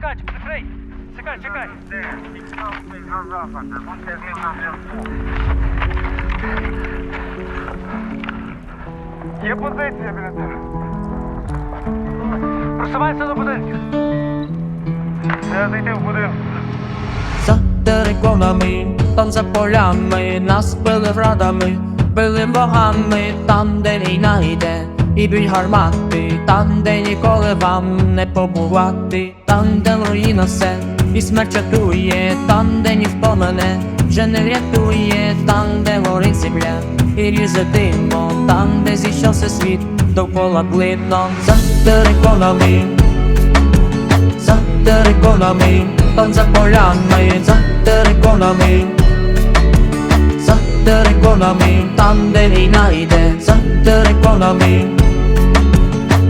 Чекай, прикрий! Чекай, чекай! Є позиція біля тебе. Просувайся до будинків. Треба зайти в будинок. За териконами, там за полями, нас били градами, били богами, там, де війна йде, і б'ють гармати, там, де ніколи вам не побувати, там, де руїна все, і смерть чатує, там, де ніхто мене вже не врятує, там, де горить земля, і ріже димо, там, де зійшовся світ, довкола блидно, за териконами за териконами, там за полями, за териконами, за териконами, там де війна йде, териконами,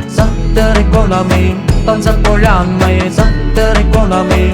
за териконами, там за полями, за териконами,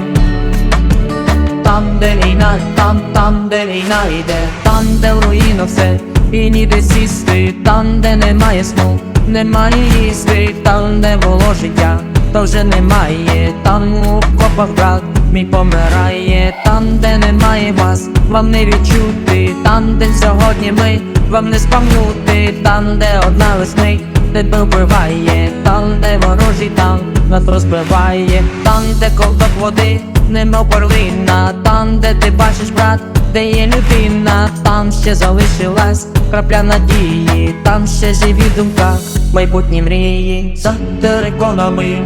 там де війна, там, там де війна йде, там де в руїнах все, і ніде сісти, там де немає сну, немає їсти, там де було життя, то вже немає, там у копах брат мій помирає, там де немає вас, вам не відчути, там де сьогодні ми, вам не спам'нути, там де одна весни, де вбиває, там де ворожий танк нас розбиває, там де ковток води, немов перлина, там де ти бачиш брат, де є людина, там ще залишилась крапля надії, там ще живі в думках, майбутні мрії, за териконами,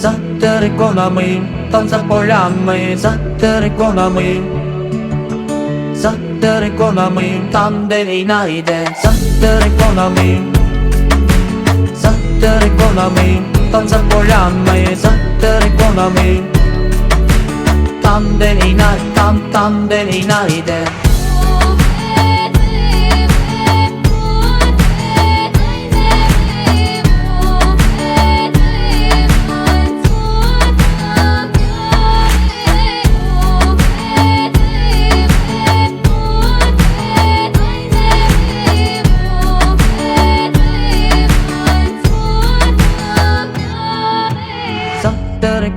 за териконами, там за полями, за териконами, за териконами, там де війна йде, за териконами, за териконами, там за полями, за териконами, там де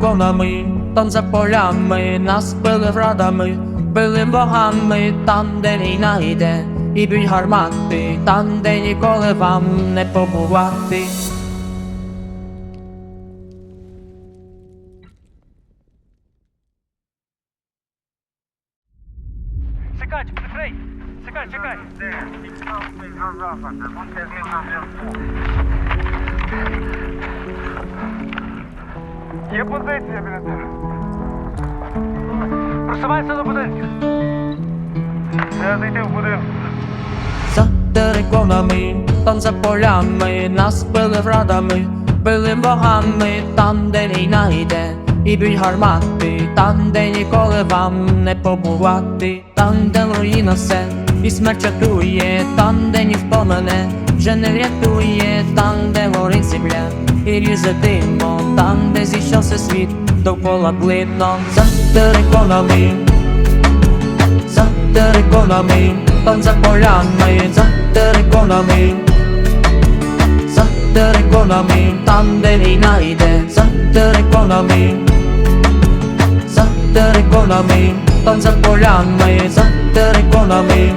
териконами, там за полями, нас били градами, били богами, там, де війна йде, і б'ють гармати, там, де ніколи вам не побувати. Чекай, прикрий! Чекай, чекай! Є позиція біля тебе. Просувайся до будинків. Треба зайти в будинок. За териконами, там за полями, нас били градами, били богами, там, де війна йде, і б'ють гармати, там, де ніколи вам не побувати, там, де руїна все, і смерть чатує, там, де ніхто мене вже не врятує, там, де горить земля, і ріже димо, там, де зійшовся світ, довкола блидно, за териконами за териконами, там за полями, за териконами, за териконами, там де війна йде, за териконами, за териконами, там за полями, за териконами,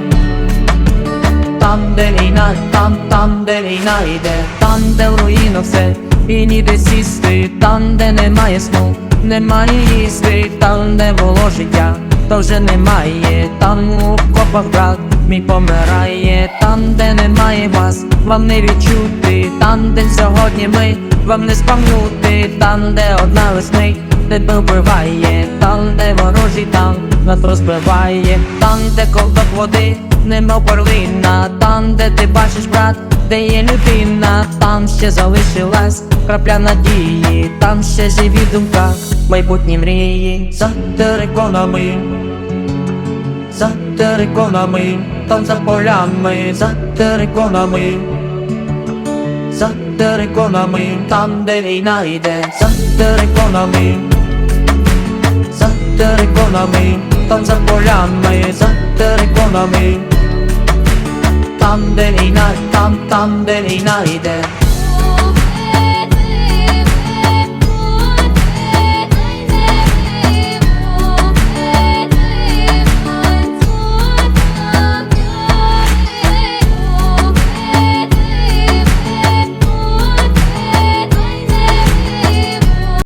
там де війна, там, там де війна йде, там де в руїнах все, і ніде сісти, там де немає сну, немає їсти, там де було життя, то вже немає, там у копах брат мій помирає, там де немає вас, вам не відчути, там де сьогодні ми, вам не спам'нути, там де одна весни, де вбиває, там де ворожий танк нас розбиває, там де ковток води, немов перлина, там де ти бачиш брат, де є людина, там ще залишилась крапля надії, там ще живі в думках, майбутні мрії, за териконами, за териконами, там за полями, за териконами, за териконами, там де війна йде, за териконами, за териконами, там за полями, за териконами, там де війна, там, там де війна йде.